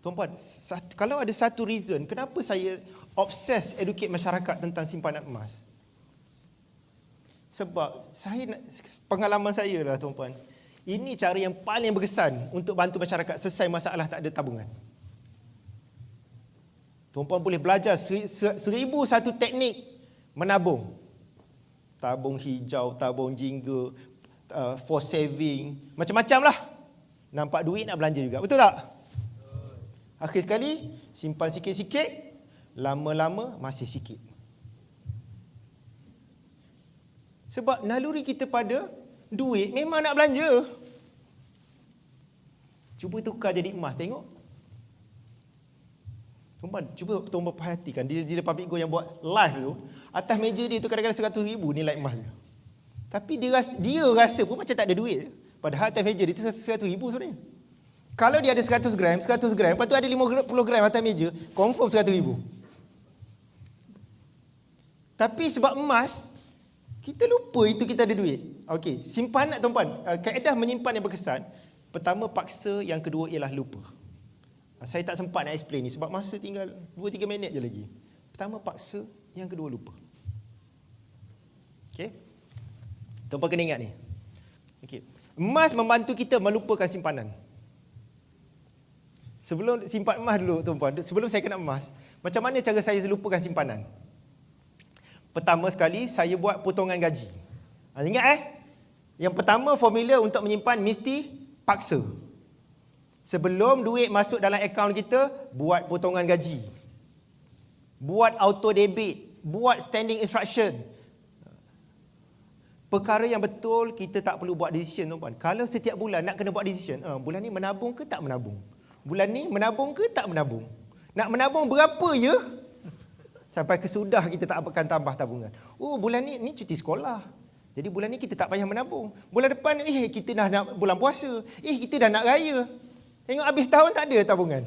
Tuan-puan, kalau ada satu reason kenapa saya obses educate masyarakat tentang simpanan emas. Sebab saya pengalaman saya lah tuan-puan. Ini cara yang paling berkesan untuk bantu masyarakat selesai masalah tak ada tabungan. Tuan-puan boleh belajar seri- se- seribu satu teknik menabung. Tabung hijau, tabung jingga, uh, for saving, macam-macam lah. Nampak duit nak belanja juga. Betul tak? Akhir sekali, simpan sikit-sikit, lama-lama masih sikit. Sebab naluri kita pada duit memang nak belanja. Cuba tukar jadi emas, tengok. Tuan-tuan, cuba tuan-tuan perhatikan di, di public go yang buat live tu, atas meja dia tu kadang-kadang 100 ribu nilai emas dia. Tapi dia rasa, dia rasa pun macam tak ada duit. Padahal atas meja dia tu 100 ribu sebenarnya. Kalau dia ada 100 gram, 100 gram, lepas tu ada 50 gram atas meja, confirm 100 ribu. Tapi sebab emas, kita lupa itu kita ada duit. Okey, simpanan tuan-tuan, uh, kaedah menyimpan yang berkesan, pertama paksa, yang kedua ialah lupa. Uh, Saya tak sempat nak explain ni sebab masa tinggal 2-3 minit je lagi. Pertama paksa, yang kedua lupa. Okey. Tuan-tuan kena ingat ni. Okey. Emas membantu kita melupakan simpanan. Sebelum simpan emas dulu tuan-tuan, sebelum saya kena emas, macam mana cara saya lupakan simpanan? Pertama sekali saya buat potongan gaji. Ha, ingat eh? Yang pertama formula untuk menyimpan mesti paksa. Sebelum duit masuk dalam akaun kita, buat potongan gaji. Buat auto debit, buat standing instruction. Perkara yang betul kita tak perlu buat decision tuan-tuan. Kalau setiap bulan nak kena buat decision, uh, bulan ni menabung ke tak menabung? Bulan ni menabung ke tak menabung? Nak menabung berapa ya? Sampai kesudah kita tak akan tambah tabungan. Oh bulan ni ni cuti sekolah. Jadi bulan ni kita tak payah menabung. Bulan depan eh kita dah nak bulan puasa. Eh kita dah nak raya. Tengok habis tahun tak ada tabungan.